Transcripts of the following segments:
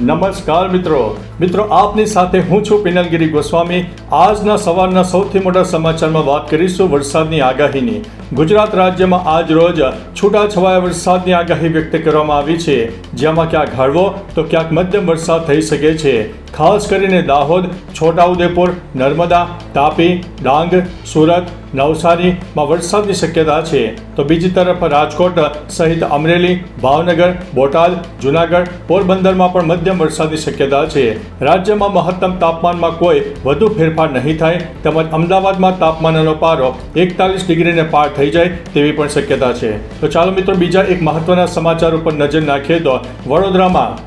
નમસ્કાર મિત્રો. મિત્રો, આપની સાથે હું છું પિનલગીરી ગોસ્વામી. આજના સવારના સૌથી મોટા સમાચારમાં વાત કરીશું વરસાદની આગાહીની. ગુજરાત રાજ્યમાં આજ રોજ છૂટાછવાયા વરસાદની આગાહી વ્યક્ત કરવામાં આવી છે. જેમાં ક્યાંક હળવો તો ક્યાંક મધ્યમ વરસાદ થઈ શકે છે. ખાસ કરીને દાહોદ, છોટાઉદેપુર, નર્મદા, તાપી, ડાંગ, સુરત, નવસારીમાં વરસાદની શક્યતા છે. તો બીજી તરફ રાજકોટ સહિત અમરેલી, ભાવનગર, બોટાદ, જુનાગઢ, પોરબંદરમાં પણ મધ્યમ વરસાદની શક્યતા છે. રાજ્યમાં મહત્તમ તાપમાનમાં કોઈ વધુ ફેરફાર નહીં થાય. તેમજ અમદાવાદમાં તાપમાનનો પારો એકતાલીસ ડિગ્રીને પાર થઈ જાય તેવી પણ શક્યતા છે. તો ચાલો મિત્રો, બીજા એક મહત્વના સમાચાર ઉપર નજર નાખીએ તો વડોદરામાં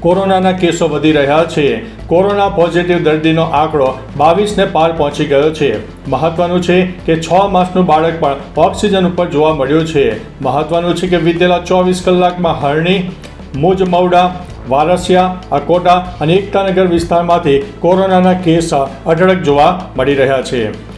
કોરોનાના કેસો વધી રહ્યા છે. કોરોના પોઝિટિવ દર્દીનો આંકડો બાવીસને પાર પહોંચી ગયો છે. મહત્વનું છે કે છ માસનું બાળક પણ ઓક્સિજન ઉપર જોવા મળ્યું છે. મહત્વનું છે કે વિતેલા ચોવીસ કલાકમાં હરણી, મુજ, મવડા, વારસિયા, અકોટા અને એકતાનગર વિસ્તારમાંથી કોરોનાના કેસ અઢળક જોવા મળી રહ્યા છે.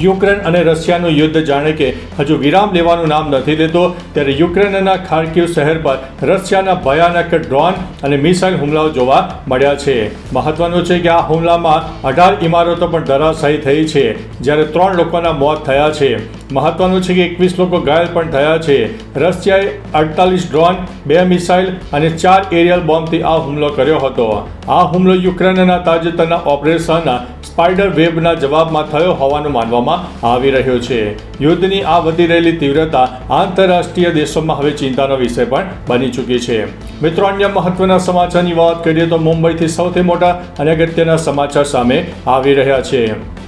યુક્રેન અને રશિયાનું યુદ્ધ જાણે કે હજુ વિરામ લેવાનું નામ નથી લેતો, ત્યારે યુક્રેનના ખાર્કિવ શહેર પર રશિયાના ભયાનક ડ્રોન અને મિસાઇલ હુમલાઓ જોવા મળ્યા છે. મહત્વનું છે કે આ હુમલામાં અઢાર ઇમારતો પણ ધરાશાયી થઈ છે, જ્યારે ત્રણ લોકોના મોત થયા છે. મહત્વનું છે કે એકવીસ લોકો ઘાયલ પણ થયા છે. રશિયાએ અડતાલીસ ડ્રોન, બે મિસાઇલ અને ચાર એરિયલ બોમ્બથી આ હુમલો કર્યો હતો. આ હુમલો યુક્રેનના તાજેતરના ઓપરેશન સ્પાઈડર વેબના જવાબમાં થયો હોવાનું માનવામાં આવી રહ્યો છે. યુદ્ધની આ વધી રહેલી તીવ્રતા આંતરરાષ્ટ્રીય દેશોમાં હવે ચિંતાનો વિષય પણ બની ચૂકી છે. મિત્રો, અન્ય મહત્વના સમાચારની વાત કરીએ તો મુંબઈથી સૌથી મોટા અને અગત્યના સમાચાર સામે આવી રહ્યા છે.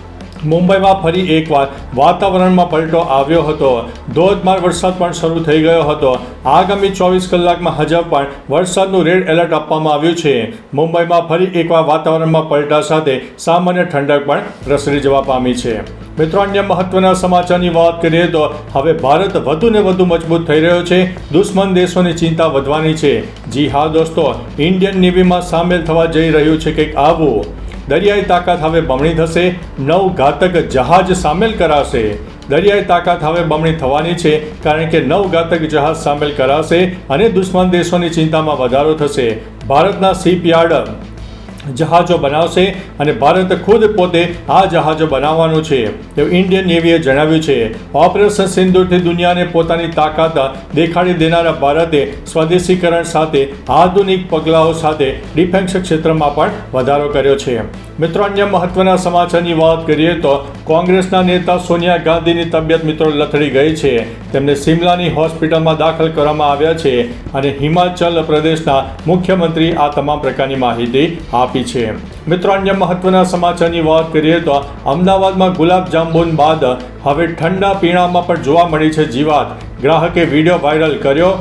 મુંબઈમાં ફરી એકવાર વાતાવરણમાં પલટો આવ્યો હતો. ધોધમાર વરસાદ પણ શરૂ થઈ ગયો હતો. આગામી ચોવીસ કલાકમાં હજુ પણ વરસાદનું રેડ એલર્ટ આપવામાં આવ્યું છે. મુંબઈમાં ફરી એકવાર વાતાવરણમાં પલટા સાથે સામાન્ય ઠંડક પણ પ્રસરી જવા પામી છે. મિત્રો, અન્ય મહત્વના સમાચારની વાત કરીએ તો હવે ભારત વધુ ને વધુ મજબૂત થઈ રહ્યો છે. દુશ્મન દેશોની ચિંતા વધવાની છે. જી હા દોસ્તો, ઇન્ડિયન નેવીમાં સામેલ થવા જઈ રહ્યું છે કંઈક આવું. દરિયાઈ તાકાત હવે બમણી થશે, નવ ઘાતક જહાજ સામેલ કરાશે. દરિયાઈ તાકાત હવે બમણી થવાની છે, કારણ કે નવ ઘાતક જહાજ સામેલ કરાશે અને દુશ્મન દેશોની ચિંતામાં વધારો થશે. ભારતના શિપયાર્ડ જહાજો બનાવશે અને ભારત ખુદ પોતે આ જહાજો બનાવવાનું છે. તેવું ઇન્ડિયન નેવીએ જણાવ્યું છે, ઓપરેશન સિંધુથી દુનિયાને પોતાની તાકાત દેખાડી દેનારા ભારતે સ્વદેશીકરણ સાથે આધુનિક પગલાઓ સાથે ડિફેન્સ ક્ષેત્રમાં પણ વધારો કર્યો છે. મિત્રો, અન્ય મહત્વના સમાચારની વાત કરીએ તો કોંગ્રેસના નેતા સોનિયા ગાંધીની તબિયત મિત્રો લથડી ગઈ છે. તેમને સિમલાની હોસ્પિટલમાં દાખલ કરવામાં આવ્યા છે અને હિમાચલ પ્રદેશના મુખ્યમંત્રી આ તમામ પ્રકારની માહિતી આપી છે. મિત્રો, અન્ય મહત્વના સમાચારની વાત કરીએ તો અમદાવાદમાં ગુલાબ જાંબુન બાદ હવે ઠંડા પીણામાં પણ જોવા મળી છે જીવાત. ગ્રાહકે વીડિયો વાયરલ કર્યો.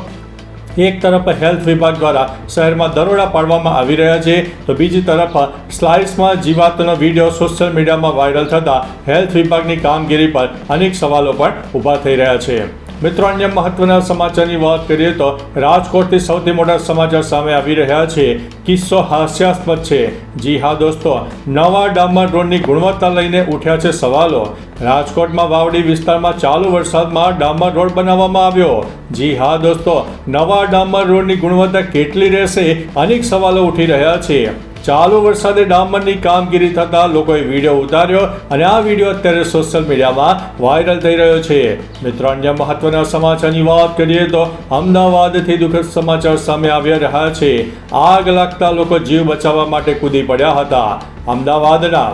એક તરફ હેલ્થ વિભાગ દ્વારા શહેરમાં દરોડા પાડવામાં આવી રહ્યા છે, તો બીજી તરફ સ્લાઇસમાં જીવાતનો વીડિયો સોશિયલ મીડિયામાં વાયરલ થતાં હેલ્થ વિભાગની કામગીરી પર અનેક સવાલો પણ ઊભા થઈ રહ્યા છે. મિત્રો, અન્ય મહત્વના સમાચારની વાત કરીએ તો રાજકોટથી સૌથી મોટા સમાચાર સામે આવી રહ્યા છે. કિસ્સો હાસ્યાસ્પદ છે. જી હા દોસ્તો, નવા ડામર રોડની ગુણવત્તા લઈને ઉઠ્યા છે સવાલો. રાજકોટમાં વાવડી વિસ્તારમાં ચાલુ વરસાદમાં ડામર રોડ બનાવવામાં આવ્યો. જી હા દોસ્તો, નવા ડામર રોડની ગુણવત્તા કેટલી રહેશે? અનેક સવાલો ઉઠી રહ્યા છે. ચાલુ વરસાદે ડામરની કામગીરી થતાં લોકોએ વીડિયો ઉતાર્યો અને આ વીડિયો અત્યારે સોશિયલ મીડિયામાં વાયરલ થઈ રહ્યો છે. મિત્રો, અન્ય મહત્વના સમાચારની વાત કરીએ તો અમદાવાદથી દુઃખદ સમાચાર સામે આવી રહ્યા છે. આગ લાગતા લોકો જીવ બચાવવા માટે કૂદી પડ્યા હતા. અમદાવાદના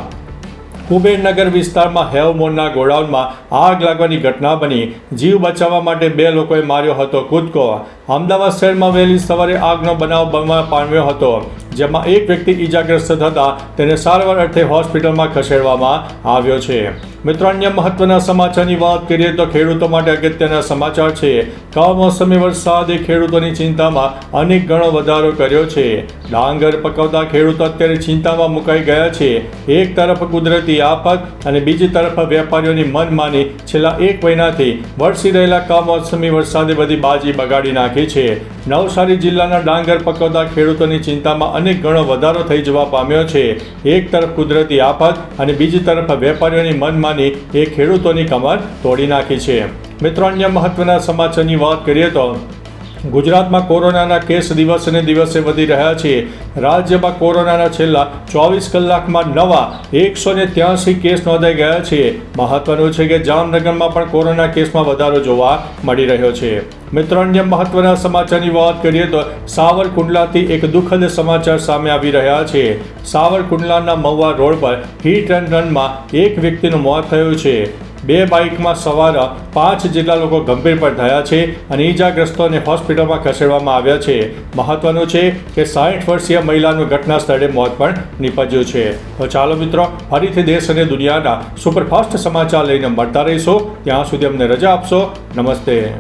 કુબેરનગર વિસ્તારમાં હેવમોરના ગોડાઉનમાં આગ લાગવાની ઘટના બની. જીવ બચાવવા માટે બે લોકોએ માર્યો હતો કૂદકો. અમદાવાદ શહેરમાં વહેલી સવારે આગનો બનાવ બનવા પામ્યો હતો, જેમાં એક વ્યક્તિ ઈજાગ્રસ્ત થતા તેને સારવાર અર્થે હોસ્પિટલમાં ખસેડવામાં આવ્યો છે. મિત્રો, અન્ય મહત્વના સમાચારની વાત કરીએ તો ખેડૂતો માટે અગત્યના સમાચાર છે. કમોસમી વરસાદે ખેડૂતોની ચિંતામાં અનેક ગણો વધારો કર્યો છે. ડાંગર પકવતા ખેડૂતો અત્યારે ચિંતામાં મુકાઈ ગયા છે. એક તરફ કુદરતી આફત અને બીજી તરફ વેપારીઓની મનમાની છેલ્લા એક મહિનાથી વરસી રહેલા કમોસમી વરસાદે બધી બાજી બગાડી નાખી છે, નવસારી જિલ્લાના ડાંગર પકવતા ખેડૂતોની ચિંતામાં અનેક ગણો વધારો થઈ જવા પામ્યો છે. એક તરફ કુદરતી આફત અને બીજી તરફ વેપારીઓની મનમાની એ ખેડૂતોની કમર તોડી નાખી છે. મિત્રો, અન્ય મહત્વના સમાચારની વાત કરીએ તો, ગુજરાતમાં કોરોનાના કેસ દિવસે દિવસે વધી રહ્યા છે. રાજ્યમાં કોરોનાના છેલ્લા ચોવીસ કલાકમાં નવા એકસો ને ત્યાસી કેસ નોંધાઈ ગયા છે. મહત્વનું છે કે જામનગરમાં પણ કોરોના કેસમાં વધારો જોવા મળી રહ્યો છે. મિત્રો, અન્ય મહત્વના સમાચારની વાત કરીએ તો સાવરકુંડલાથી એક દુઃખદ સમાચાર સામે આવી રહ્યા છે. સાવરકુંડલાના મહુવા રોડ પર હિટ એન્ડ રનમાં એક વ્યક્તિનું મોત થયું છે. બે બાઇકમાં સવાર પાંચ જેટલા લોકો ગંભીર પર થયા છે અને ઈજાગ્રસ્તોને હોસ્પિટલમાં ખસેડવામાં આવ્યા છે. મહત્વનું છે કે સાઠ વર્ષીય મહિલાનું ઘટના સ્થળે મોત પણ નીપજ્યું છે. તો ચાલો મિત્રો, ફરીથી દેશ અને દુનિયાના સુપરફાસ્ટ સમાચાર લઈને મળતા રહીશો. ત્યાં સુધી અમને રજા આપશો. નમસ્તે.